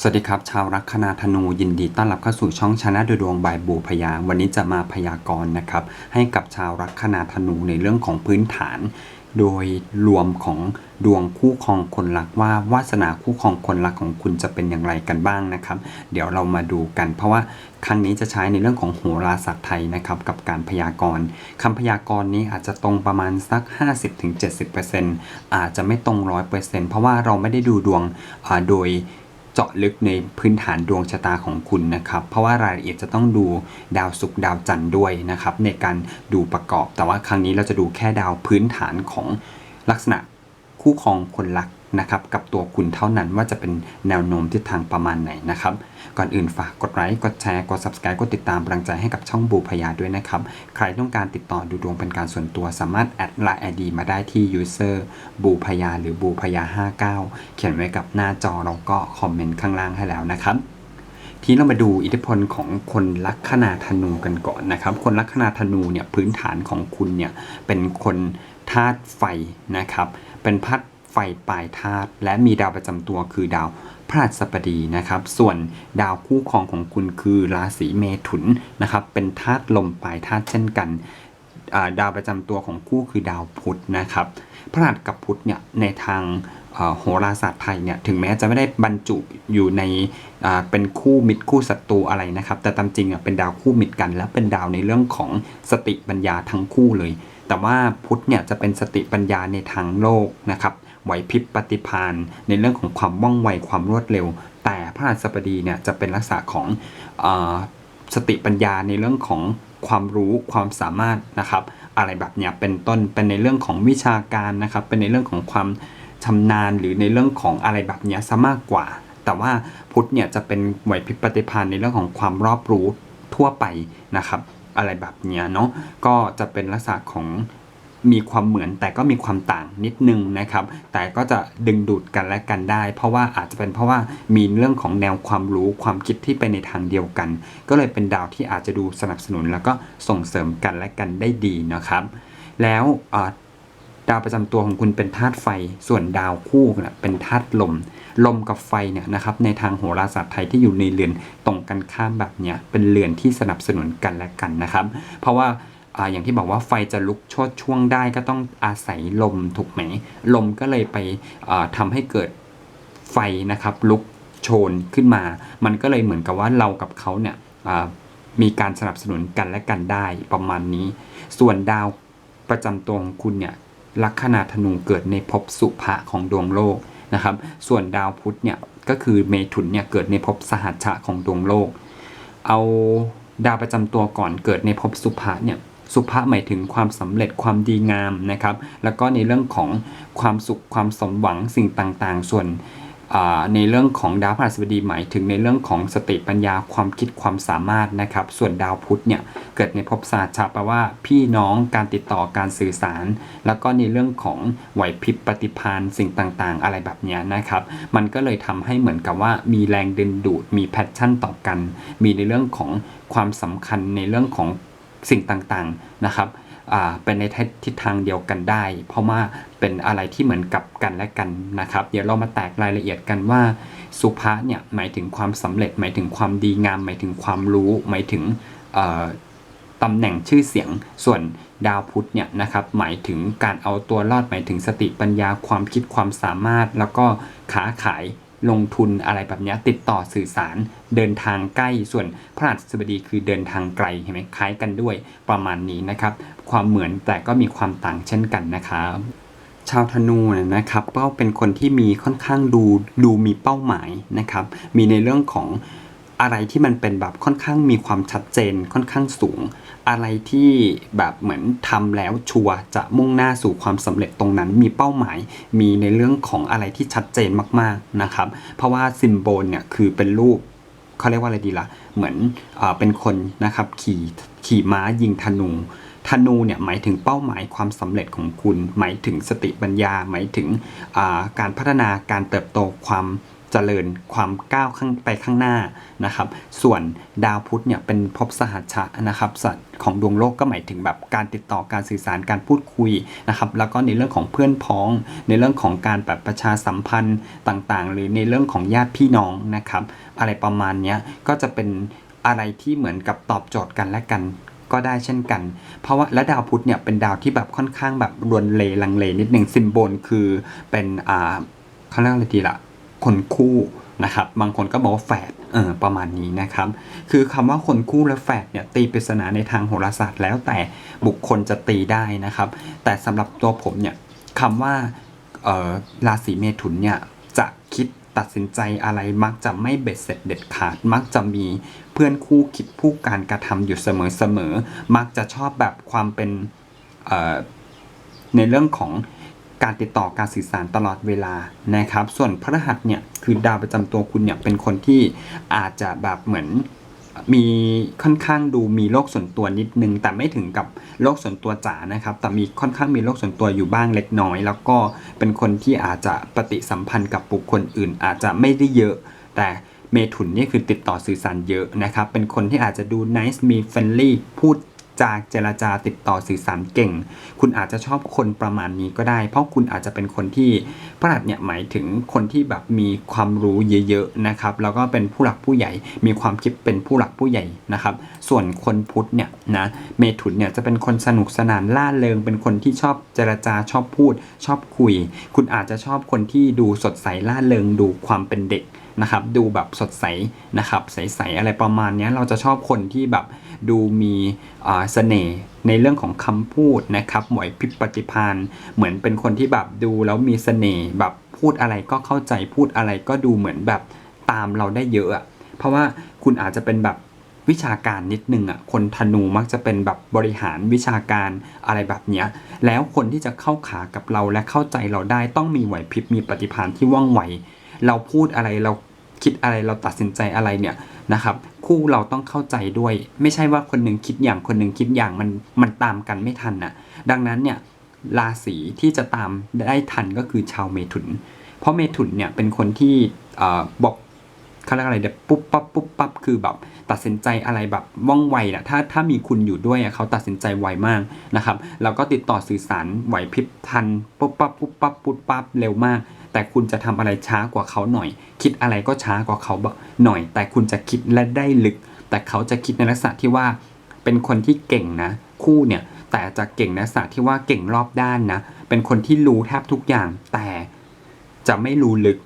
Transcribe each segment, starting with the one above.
สวัสดีครับ ชาวลัคนาธนูยินดีต้อนรับเข้าสู่ช่องชนะดูดวงบายบูพยา วันนี้จะมาพยากรณ์นะครับ ให้กับชาวลัคนาธนูในเรื่องของพื้นฐาน โดยรวมของดวงคู่ครองคนรักว่าวาสนาคู่ครองคนรักของคุณจะเป็นอย่างไรกันบ้างนะครับ เดี๋ยวเรามาดูกัน เพราะว่าครั้งนี้จะใช้ในเรื่องของโหราศาสตร์ไทยนะครับกับการพยากรณ์คำพยากรณ์นี้อาจจะตรงประมาณสัก 50-70%อาจจะไม่ตรง 100%เพราะว่าเราไม่ได้ดูดวงโดย เจาะลึกในพื้นฐานดวงชะตาของคุณนะครับ เพราะว่ารายละเอียดจะต้องดูดาวศุกร์ดาวจันทร์ด้วยนะครับ ในการดูประกอบ แต่ว่าครั้งนี้เราจะดูแค่ดาวพื้นฐานของลักษณะคู่ครองคนรัก นะครับกับตัวคุณเท่านั้นว่าจะเป็นแนวโน้มทิศทางประมาณไหนนะครับ ก่อนอื่นฝากกดไลค์กดแชร์กด subscribe กดติดตามกำลังใจให้กับช่องบูพยาด้วยนะครับ ใครต้องการติดต่อดูดวงเป็นการส่วนตัวสามารถแอดไลน์ ID มาได้ที่ user บูพยาหรือบูพยา59 เขียนไว้กับหน้าจอแล้วก็คอมเมนต์ข้างล่างให้แล้วนะครับทีนี้เรามาดูอิทธิพลของคนลัคนาธนูกันก่อนนะครับ คนลัคนาธนูเนี่ยพื้นฐานของคุณเนี่ยเป็นคนธาตุไฟนะครับ เป็นพัด ฟปลายธาตุและมีดาวประจำตัวคือดาวพฤหัสบดีนะครับ ส่วนดาวคู่ครองของคุณคือราศีเมถุนนะครับ เป็นธาตุลมปลายธาตุเช่นกันดาวประจำตัวของคู่คือดาวพุธนะครับพฤหัสกับพุธเนี่ยในทางโหราศาสตร์ไทยเนี่ยถึงแม้จะไม่ได้บรรจุอยู่ในเป็นคู่มิตรคู่ศัตรูอะไรนะครับ แต่ตามจริงอะเป็นดาวคู่มิตรกัน และเป็นดาวในเรื่องของสติปัญญาทั้งคู่เลย แต่ว่าพุธเนี่ยจะเป็นสติปัญญาในทางโลกนะครับ ไหวพริบปฏิภาณในเรื่องของความว่องไวความรวดเร็ว แต่พระราชบดีเนี่ยจะเป็นลักษณะของอสติปัญญาในเรื่องของความรู้ความสามารถนะครับ อะไรแบบเนี้ยเป็นต้นเป็นในเรื่องของวิชาการนะครับ เป็นในเรื่องของความชำนาญหรือในเรื่องของอะไรแบบเนี้ยซะมากกว่า แต่ว่าพุทธเนี่ยจะเป็นไหวพริบปฏิภาณในเรื่องของความรอบรู้ทั่วไปนะครับ อะไรแบบเนี้ยเนาะก็จะเป็นลักษณะของ มีความเหมือนแต่ก็มีความต่างนิดนึงนะครับ แต่ก็จะดึงดูดกันและกันได้ เพราะว่าอาจจะเป็นเพราะว่ามีเรื่องของแนวความรู้ความคิดที่ไปในทางเดียวกัน ก็เลยเป็นดาวที่อาจจะดูสนับสนุน แล้วก็ส่งเสริมกันและกันได้ดีนะครับ แล้วดาวประจำตัวของคุณเป็นธาตุไฟ ส่วนดาวคู่เป็นธาตุลม ลมกับไฟเนี่ยนะครับในทางโหราศาสตร์ไทยที่อยู่ในเรือนตรงกันข้ามแบบเนี้ยเป็นเรือนที่สนับสนุนกันและกันนะครับ เพราะว่า อย่างที่บอกว่าไฟจะลุกโชดช่วงได้ก็ต้องอาศัยลมถูกไหม ลมก็เลยไปอ่าทำให้เกิดไฟนะครับลุกโชนขึ้นมา มันก็เลยเหมือนกับว่าเรากับเขาเนี่ยมีการสนับสนุนกันและกันได้ประมาณนี้ ส่วนดาวประจำตัวของคุณเนี่ยลัคนาธนูเกิดในภพสุภะของดวงโลกนะครับ ส่วนดาวพุธเนี่ยก็คือเมถุนเนี่ยเกิดในภพสหัชชะของดวงโลก เอาดาวประจำตัวก่อนเกิดในภพสุภะเนี่ย สุภะหมายถึงความสำเร็จความดีงามนะครับ แล้วก็ในเรื่องของความสุขความสมหวังสิ่งต่างๆ ส่วนในเรื่องของดาวพฤหัสบดีหมายถึงในเรื่องของสติปัญญาความคิดความสามารถนะครับ ส่วนดาวพุธเนี่ยเกิดในภพศาสตร์ชาแปลว่าพี่น้องการติดต่อการสื่อสาร แล้วก็ในเรื่องของไหวพริบปฏิภาณสิ่งต่างๆ อะไรแบบนี้นะครับ มันก็เลยทำให้เหมือนกับว่ามีแรงดึงดูดมีแพชชั่นต่อกัน มีในเรื่องของความสำคัญในเรื่องของ สิ่งต่างๆนะครับเป็นในทิศทางเดียวกันได้ เพราะว่าเป็นอะไรที่เหมือนกับกันและกันนะครับ เดี๋ยวเรามาแตกรายละเอียดกันว่า สุภาษเนี่ยหมายถึงความสำเร็จ หมายถึงความดีงาม หมายถึงความรู้ หมายถึงตำแหน่งชื่อเสียงส่วนดาวพุธเนี่ยนะครับหมายถึงการเอาตัวรอดหมายถึงสติปัญญาความคิดความสามารถ แล้วก็ค้าขาย ลงทุนอะไรแบบนี้ติดต่อสื่อสารเดินทางใกล้ส่วนพระราชบดีคือเดินทางไกลเห็นไหมคล้ายกันด้วยประมาณนี้นะครับ ความเหมือนแต่ก็มีความต่างเช่นกันนะครับชาวธนูนะครับก็เป็นคนที่มีค่อนข้างดูดูมีเป้าหมายนะครับ มีในเรื่องของ อะไรที่มันเป็นแบบค่อนข้างมีความชัดเจนค่อนข้างสูง อะไรที่แบบเหมือนทำแล้วชัวจะมุ่งหน้าสู่ความสำเร็จตรงนั้น มีเป้าหมายมีในเรื่องของอะไรที่ชัดเจนมากๆนะครับ เพราะว่าซิมโบลเนี่ยคือเป็นรูปเขาเรียกว่าอะไรดีละ่ะเหมือนอเป็นคนนะครับขี่ขี่ม้ายิงธนูธนูเนี่ยหมายถึงเป้าหมายความสำเร็จของคุณ หมายถึงสติปัญญา หมายถึงาการพัฒนาการเติบโตความ เจริญความก้าวข้างไปข้างหน้านะครับ ส่วนดาวพุธเนี่ยเป็นภพสหัชะนะครับสัตว์ของดวงโลกก็หมายถึงแบบการติดต่อการสื่อสารการพูดคุยนะครับแล้วก็ในเรื่องของเพื่อนพ้อง ในเรื่องของการแบบประชาสัมพันธ์ต่างๆ หรือในเรื่องของญาติพี่น้องนะครับ อะไรประมาณนี้ก็จะเป็นอะไรที่เหมือนกับตอบโจทย์กันและกันก็ได้เช่นกัน เพราะว่าและดาวพุธเนี่ยเป็นดาวที่แบบค่อนข้างแบบรวนเลลังเลนิดหนึ่งซิมโบลคือเป็นอ่าเขาเรียกอะไรดีล่ะ คนคู่นะครับบางคนก็บอกว่าแฝดเออประมาณนี้นะครับ คือคำว่าคนคู่และแฝดเนี่ยตีปริศนาในทางโหราศาสตร์แล้วแต่บุคคลจะตีได้นะครับ แต่สำหรับตัวผมเนี่ยคำว่าราศีเมถุนเนี่ยจะคิดตัดสินใจอะไรมักจะไม่เบ็ดเสร็จเด็ดขาด มักจะมีเพื่อนคู่คิดผู้การกระทำอยู่เสมอๆมักจะชอบแบบความเป็นในเรื่องของ การติดต่อการสื่อสารตลอดเวลานะครับ ส่วนพระรหัสเนี่ยคือดาวประจำตัวคุณเนี่ยเป็นคนที่อาจจะแบบเหมือนมีค่อนข้างดูมีโลกส่วนตัวนิดนึง แต่ไม่ถึงกับโลกส่วนตัวจ๋านะครับ แต่มีค่อนข้างมีโลกส่วนตัวอยู่บ้างเล็กน้อย แล้วก็เป็นคนที่อาจจะปฏิสัมพันธ์กับบุคคลอื่น อาจจะไม่ได้เยอะ แต่เมถุนนี่คือติดต่อสื่อสารเยอะนะครับ เป็นคนที่อาจจะดู nice มี friendly พูด จาเจรจาติดต่อสื่อสารเก่ง คุณอาจจะชอบคนประมาณนี้ก็ได้ เพราะคุณอาจจะเป็นคนที่พระหัสเนี่ยหมายถึงคนที่แบบมีความรู้เยอะๆนะครับ แล้วก็เป็นผู้หลักผู้ใหญ่ มีความคิดเป็นผู้หลักผู้ใหญ่นะครับ ส่วนคนพุธเนี่ยนะเมถุนเนี่ยจะเป็นคนสนุกสนานล่าเริง เป็นคนที่ชอบเจรจาชอบพูด ชอบคุย คุณอาจจะชอบคนที่ดูสดใสล่าเริงดูความเป็นเด็กนะครับดูแบบสดใสนะครับใสๆอะไรประมาณนี้เราจะชอบคนที่แบบ ดูมีเสน่ห์ในเรื่องของคำพูดนะครับหมวยพิปฏิพานเหมือนเป็นคนที่แบบดูแล้วมีเสน่ห์แบบพูดอะไรก็เข้าใจพูดอะไรก็ดูเหมือนแบบตามเราได้เยอะอะเพราะว่าคุณอาจจะเป็นแบบวิชาการนิดนึงอะคนธนูมักจะเป็นแบบบริหารวิชาการอะไรแบบเนี้ยแล้วคนที่จะเข้าขากับเราและเข้าใจเราได้ต้องมีไหวพริบมีปฏิภาณที่ว่องไว เราพูดอะไรเราคิดอะไรเราตัดสินใจอะไรเนี่ยนะครับ คู่เราต้องเข้าใจด้วย ไม่ใช่ว่าคนหนึ่งคิดอย่างคนหนึ่งคิดอย่างมันมันตามกันไม่ทันน่ะ ดังนั้นเนี่ยราศีที่จะตามได้ทันก็คือชาวเมถุน เพราะเมถุนเนี่ยเป็นคนที่บอกเขาเรียกอะไรเดี๋ยวปุ๊บปั๊บปุ๊บปั๊บคือแบบตัดสินใจอะไรแบบว่องไวนะถ้าถ้ามีคุณอยู่ด้วยเขาตัดสินใจไวมากนะครับแล้วก็ติดต่อสื่อสารไหวพริบทันปุ๊บปั๊บปุ๊บปั๊บปุ๊บปั๊บเร็วมาก แต่คุณจะทำอะไรช้ากว่าเขาหน่อย คิดอะไรก็ช้ากว่าเขาหน่อย แต่คุณจะคิดและได้ลึก แต่เขาจะคิดในลักษณะที่ว่า เป็นคนที่เก่งนะ คู่เนี่ยแต่จะเก่งในลักษณะที่ว่าเก่งรอบด้านนะ เป็นคนที่รู้แทบทุกอย่าง แต่จะไม่รู้ลึก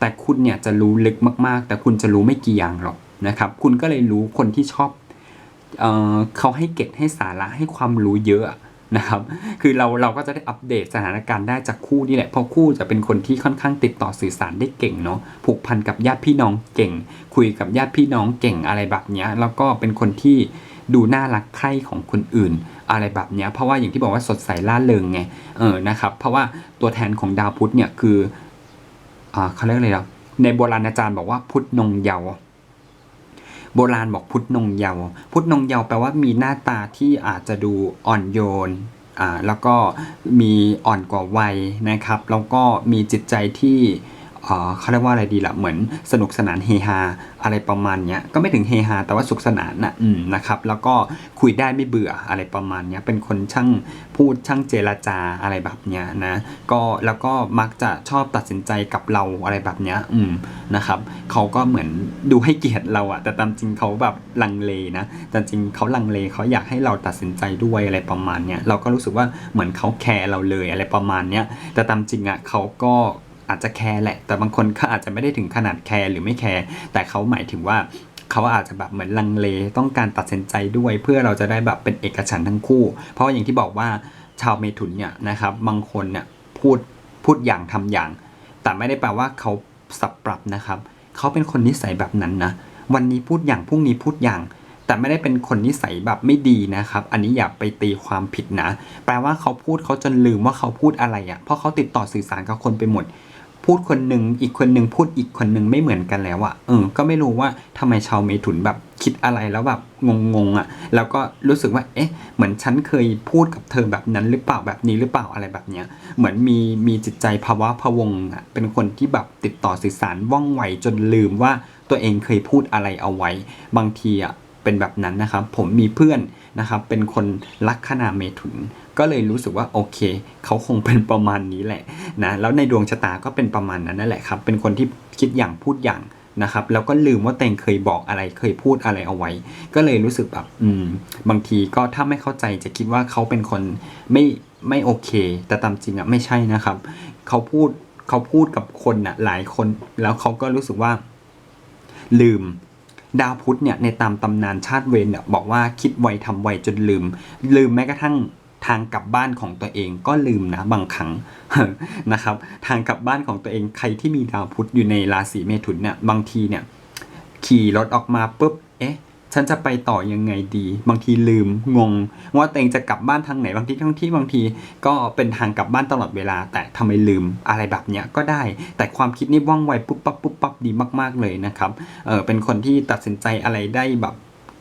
แต่คุณเนี่ยจะรู้ลึกมากๆ แต่คุณจะรู้ไม่กี่อย่างหรอกนะครับ คุณก็เลยรู้คนที่ชอบเออเขาให้เก็ตให้สาระให้ความรู้เยอะ นะครับ คือเราเราก็จะได้อัปเดตสถานการณ์ได้จากคู่นี่แหละ เพราะคู่จะเป็นคนที่ค่อนข้างติดต่อสื่อสารได้เก่งเนาะ ผูกพันกับญาติพี่น้องเก่ง คุยกับญาติพี่น้องเก่งอะไรแบบเนี้ยแล้วก็เป็นคนที่ดูน่ารักใคร่ของคนอื่น อะไรแบบนี้ เพราะว่าอย่างที่บอกว่าสดใสล่าเริงไง เออ นะครับ เพราะว่าตัวแทนของดาวพุธเนี่ยคือ อ่าเขาเรียกอะไรอะในโบราณอาจารย์บอกว่าพุธนงเยาว์ โบราณบอกพุทธนงเยาว์พุทธนงเยาว์แปลว่ามีหน้าตาที่อาจจะดูอ่อนโยนอ่าแล้วก็มีอ่อนกว่าวัยนะครับ แล้วก็มีจิตใจที่ เขาเรียกว่าอะไรดีล่ะเหมือนสนุกสนานเฮฮาอะไรประมาณเนี้ยก็ไม่ถึงเฮฮาแต่ว่าสุขสนานนะอืมนะครับ แล้วก็คุยได้ไม่เบื่ออะไรประมาณเนี้ยเป็นคนช่างพูดช่างเจรจาอะไรแบบเนี้ยนะก็แล้วก็มักจะชอบตัดสินใจกับเราอะไรแบบเนี้ยอืมนะครับเขาก็เหมือนดูให้เกียรติเราอะแต่ตามจริงเขาแบบลังเลนะแต่จริงเขาลังเลเขาอยากให้เราตัดสินใจด้วยอะไรประมาณเนี้ยเราก็รู้สึกว่าเหมือนเขาแคร์เราเลยอะไรประมาณเนี้ยแต่ตามจริงอะเขาก็ อาจจะแคร์แหละ แต่บางคนเขาอาจจะไม่ได้ถึงขนาดแคร์หรือไม่แคร์แต่เขาหมายถึงว่าเขาอาจจะแบบเหมือนลังเลต้องการตัดสินใจด้วย เพื่อเราจะได้แบบเป็นเอกฉันท์ทั้งคู่ เพราะว่าอย่างที่บอกว่าชาวเมถุนเนี่ยนะครับบางคนเนี่ยพูดพูดอย่างทำอย่าง แต่ไม่ได้แปลว่าเขาสับปรับนะครับ เขาเป็นคนนิสัยแบบนั้นนะวันนี้พูดอย่างพรุ่งนี้พูดอย่าง แต่ไม่ได้เป็นคนนิสัยแบบไม่ดีนะครับ อันนี้อย่าไปตีความผิดนะ แปลว่าเขาพูดเขาจนลืมว่าเขาพูดอะไรอะ่ะเพราะเขาติดต่อสื่อสารกับคนไปหมด พูดคนหนึ่งอีกคนหนึ่งพูดอีกคนหนึ่งไม่เหมือนกันแล้วอะเออ ก็ไม่รู้ว่าทำไมชาวเมถุนแบบคิดอะไรแล้วแบบงงๆอะแล้วก็รู้สึกว่า เอ๊ะ เหมือนฉันเคยพูดกับเธอแบบนั้นหรือเปล่าแบบนี้หรือเปล่าอะไรแบบเนี้ย เหมือนมีมีจิตใจภาวะพะวงอะเป็นคนที่แบบติดต่อสื่อสารว่องไวจนลืมว่าตัวเองเคยพูดอะไรเอาไว้ บางทีอะเป็นแบบนั้นนะครับ ผมมีเพื่อน นะครับเป็นคนลัคนาเมถุน ก็เลยรู้สึกว่าโอเค เขาคงเป็นประมาณนี้แหละนะแล้วในดวงชะตาก็เป็นประมาณนั้นนั่นแหละครับ เป็นคนที่คิดอย่างพูดอย่างนะครับแล้วก็ลืมว่าตัวเองเคยบอกอะไรเคยพูดอะไรเอาไว้ ก็เลยรู้สึกแบบอืมบางทีก็ถ้าไม่เข้าใจจะคิดว่าเขาเป็นคนไม่ไม่โอเค แต่ตามจริงอะไม่ใช่นะครับ เขาพูดเขาพูดกับคนอะหลายคน แล้วเขาก็รู้สึกว่า ลืม ดาวพุธเนี่ยในตามตำนานชาติเวรเนี่ยบอกว่าคิดไวทำไวจนลืม ลืมแม้กระทั่งทางกลับบ้านของตัวเองก็ลืมนะบางครั้งนะครับ ทางกลับบ้านของตัวเองใครที่มีดาวพุธอยู่ในราศีเมถุนเนี่ยบางทีเนี่ยขี่รถออกมาปุ๊บเอ๊ะ ฉันจะไปต่อยังไงดี บางทีลืมงง ว่าตัวเองจะกลับบ้านทางไหนบางทีทั้งที่บางที ก็เป็นทางกลับบ้านตลอดเวลา แต่ทำไมลืมอะไรแบบเนี้ยก็ได้ แต่ความคิดนี่ว่องไวปุ๊บปั๊บปุ๊บปั๊บดีมากๆเลยนะครับเออเป็นคนที่ตัดสินใจอะไรได้แบบ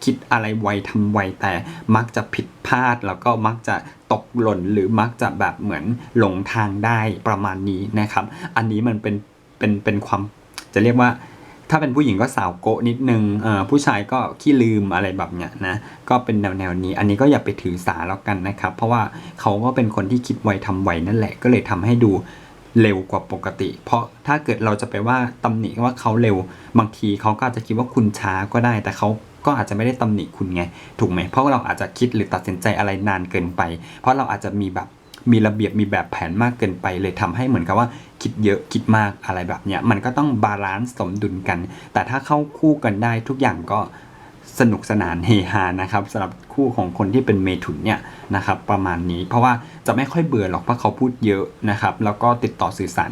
คิดอะไรไวทำไวแต่มักจะผิดพลาดแล้วก็มักจะตกหล่นหรือมักจะแบบเหมือนหลงทางได้ประมาณนี้นะครับ อันนี้มันเป็นเป็นเป็นความจะเรียกว่า ถ้าเป็นผู้หญิงก็สาวโกะนิดนึงเออผู้ชายก็ขี้ลืมอะไรแบบเนี้ยนะก็เป็นแนวแนวนี้ อันนี้ก็อย่าไปถือสาแล้วกันนะครับ เพราะว่าเขาก็เป็นคนที่คิดไวทำไวนั่นแหละ ก็เลยทำให้ดูเร็วกว่าปกติ เพราะถ้าเกิดเราจะไปว่าตำหนิว่าเขาเร็ว บางทีเขาก็อาจจะคิดว่าคุณช้าก็ได้ แต่เขาก็อาจจะไม่ได้ตำหนิคุณไง ถูกไหม เพราะเราอาจจะคิดหรือตัดสินใจอะไรนานเกินไป เพราะเราอาจจะมีแบบ มีระเบียบมีแบบแผนมากเกินไป เลยทำให้เหมือนกับว่าคิดเยอะคิดมากอะไรแบบเนี้ยมันก็ต้องบาลานซ์สมดุลกัน แต่ถ้าเข้าคู่กันได้ทุกอย่างก็สนุกสนานเฮฮานะครับสำหรับคู่ของคนที่เป็นเมถุนเนี่ยนะครับประมาณนี้เพราะว่าจะไม่ค่อยเบื่อหรอกเพราะเขาพูดเยอะนะครับ แล้วก็ติดต่อสื่อสาร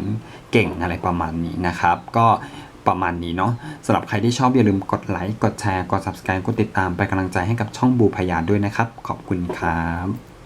เก่งอะไรประมาณนี้นะครับ ก็ประมาณนี้เนาะสำหรับใครที่ชอบอย่าลืมกดไลค์กดแชร์กด subscribe กดติดตามเป็นกำลังใจให้กับช่องบูพยาด้วยนะครับ ขอบคุณครับ